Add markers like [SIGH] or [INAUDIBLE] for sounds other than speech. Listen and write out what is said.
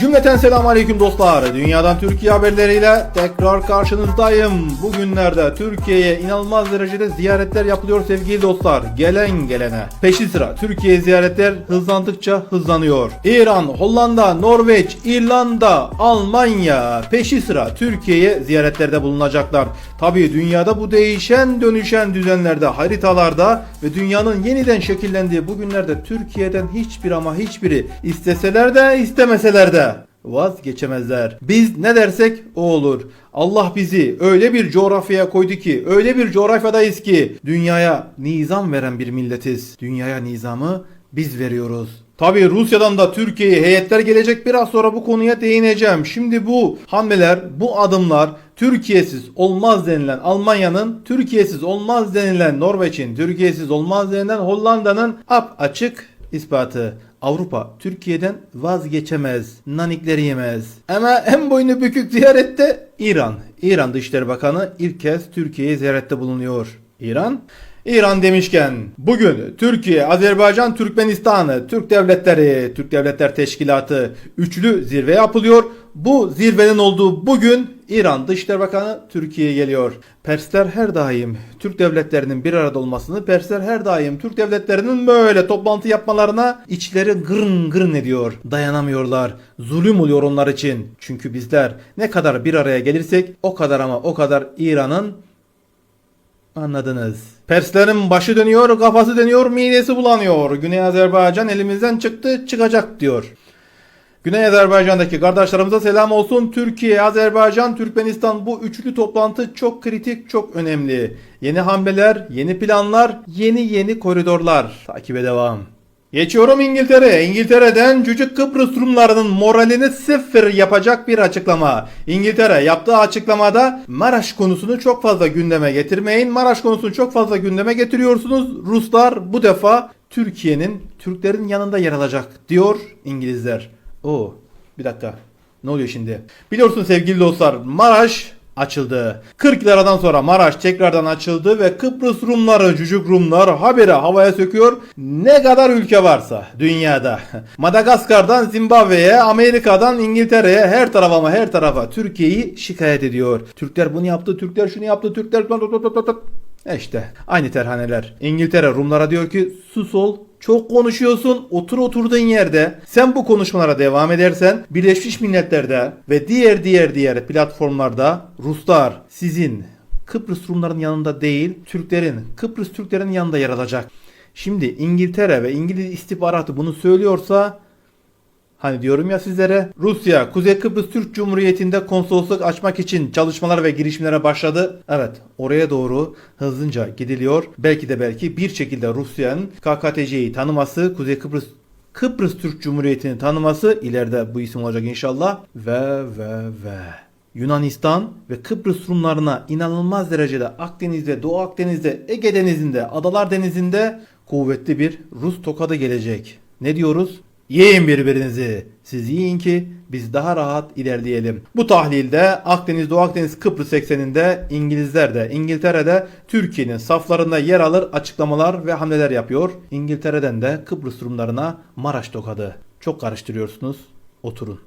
Cümleten selamun aleyküm dostlar. Dünyadan Türkiye haberleriyle tekrar karşınızdayım. Bugünlerde Türkiye'ye inanılmaz derecede ziyaretler yapılıyor sevgili dostlar. Gelen gelene. Peşi sıra Türkiye ziyaretler hızlandıkça hızlanıyor. İran, Hollanda, Norveç, İrlanda, Almanya peşi sıra Türkiye'ye ziyaretlerde bulunacaklar. Tabi dünyada bu değişen dönüşen düzenlerde, haritalarda ve dünyanın yeniden şekillendiği bu günlerde Türkiye'den hiçbir ama hiçbiri isteseler de istemeseler de vazgeçemezler. Biz ne dersek o olur. Allah bizi öyle bir coğrafyaya koydu ki, öyle bir coğrafyadayız ki dünyaya nizam veren bir milletiz. Dünyaya nizamı biz veriyoruz. Tabi Rusya'dan da Türkiye'ye heyetler gelecek biraz sonra bu konuya değineceğim. Şimdi bu hamleler, bu adımlar Türkiye'siz olmaz denilen Almanya'nın, Türkiye'siz olmaz denilen Norveç'in, Türkiye'siz olmaz denilen Hollanda'nın ap açık ispatı. Avrupa Türkiye'den vazgeçemez, nanikleri yemez. Ama en boynu bükük ziyarette İran. İran Dışişleri Bakanı ilk kez Türkiye'ye ziyarette bulunuyor. İran? İran demişken bugün Türkiye, Azerbaycan, Türkmenistan'ı, Türk Devletleri, Türk Devletler Teşkilatı üçlü zirve yapılıyor. Bu zirvenin olduğu bugün İran Dışişleri Bakanı Türkiye'ye geliyor. Persler her daim Türk devletlerinin bir arada olmasını, Persler her daim Türk devletlerinin böyle toplantı yapmalarına içleri gırın gırın ediyor. Dayanamıyorlar. Zulüm oluyor onlar için. Çünkü bizler ne kadar bir araya gelirsek o kadar ama o kadar İran'ın Anladınız. Perslerin başı dönüyor, kafası dönüyor, midesi bulanıyor. Güney Azerbaycan elimizden çıktı, çıkacak diyor. Güney Azerbaycan'daki kardeşlerimize selam olsun. Türkiye, Azerbaycan, Türkmenistan bu üçlü toplantı çok kritik, çok önemli. Yeni hamleler, yeni planlar, yeni yeni koridorlar. Takibe devam. Geçiyorum İngiltere. İngiltere'den Cücük Kıbrıs Rumlarının moralini sıfır yapacak bir açıklama. İngiltere yaptığı açıklamada Maraş konusunu çok fazla gündeme getirmeyin. Maraş konusunu çok fazla gündeme getiriyorsunuz. Ruslar bu defa Türkiye'nin Türklerin yanında yer alacak diyor İngilizler. Oo bir dakika. Ne oluyor şimdi? Biliyorsun sevgili dostlar Maraş açıldı. 40 yıl aradan sonra Maraş tekrardan açıldı ve Kıbrıs Rumları, Cücük Rumlar habire havaya söküyor. Ne kadar ülke varsa dünyada. [LAUGHS] Madagaskar'dan Zimbabwe'ye, Amerika'dan İngiltere'ye her tarafa ama her tarafa Türkiye'yi şikayet ediyor. Türkler bunu yaptı, Türkler şunu yaptı, Türkler... E işte aynı terhaneler. İngiltere Rumlara diyor ki sus ol, çok konuşuyorsun. Otur oturduğun yerde. Sen bu konuşmalara devam edersen Birleşmiş Milletler'de ve diğer diğer diğer platformlarda Ruslar sizin Kıbrıs Rumların yanında değil, Türklerin, Kıbrıs Türklerin yanında yer alacak. Şimdi İngiltere ve İngiliz istihbaratı bunu söylüyorsa Hani diyorum ya sizlere Rusya Kuzey Kıbrıs Türk Cumhuriyeti'nde konsolosluk açmak için çalışmalar ve girişimlere başladı. Evet oraya doğru hızlıca gidiliyor. Belki de belki bir şekilde Rusya'nın KKTC'yi tanıması Kuzey Kıbrıs Kıbrıs Türk Cumhuriyeti'ni tanıması ileride bu isim olacak inşallah. Ve ve ve. Yunanistan ve Kıbrıs Rumlarına inanılmaz derecede Akdeniz'de, Doğu Akdeniz'de, Ege Denizi'nde, Adalar Denizi'nde kuvvetli bir Rus tokadı gelecek. Ne diyoruz? Yiyin birbirinizi. Siz yiyin ki biz daha rahat ilerleyelim. Bu tahlilde Akdeniz, Doğu Akdeniz, Kıbrıs ekseninde İngilizler de İngiltere'de Türkiye'nin saflarında yer alır açıklamalar ve hamleler yapıyor. İngiltere'den de Kıbrıs Rumlarına Maraş tokadı. Çok karıştırıyorsunuz. Oturun.